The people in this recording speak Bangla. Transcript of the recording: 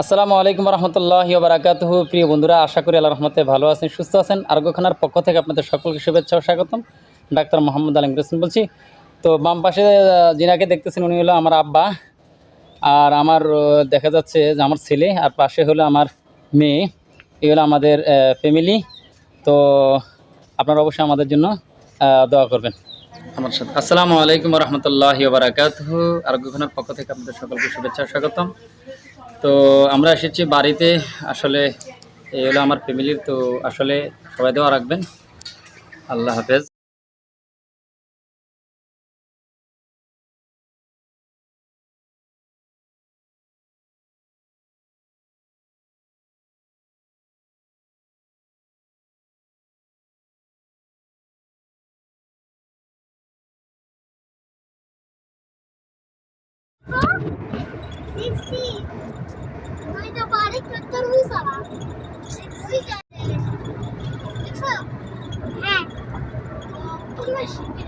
আসসালামু আলাইকুম রহমতুল্লাহ বারাকাতুহ। প্রিয় বন্ধুরা, আশা করি আল্লাহ রহমতে ভালো আছেন, সুস্থ আছেন। আরোগ্যখানার পক্ষ থেকে আপনাদের সকলকে শুভেচ্ছা ও স্বাগতম। ডাক্তার মোহাম্মদ আলম হোসেন বলছি। তো বাম পাশে যিনাকে দেখতেছেন উনি হলো আমার আব্বা। আর আমার দেখা যাচ্ছে যে আমার ছেলে, আর পাশে হলো আমার মেয়ে। এই হলো আমাদের ফ্যামিলি। তো আপনারা অবশ্যই আমাদের জন্য দোয়া করবেন। আমার সাথে আসসালামু আলাইকুম রহমতুল্লাহ বারাকাতুহ। আরোগ্যখানার পক্ষ থেকে আপনাদের সকলকে শুভেচ্ছা স্বাগতম। তো আমরা এসেছি বাড়িতে। আসলে এই হলো আমার ফ্যামিলির, তো আসলে সবাই দেওয়া রাখবেন। আল্লাহ হাফেজ। Hepsi. Burayı da bari götürürüz ama. İşte bu yüzden. Lütfen. He. Bunlar şimdi.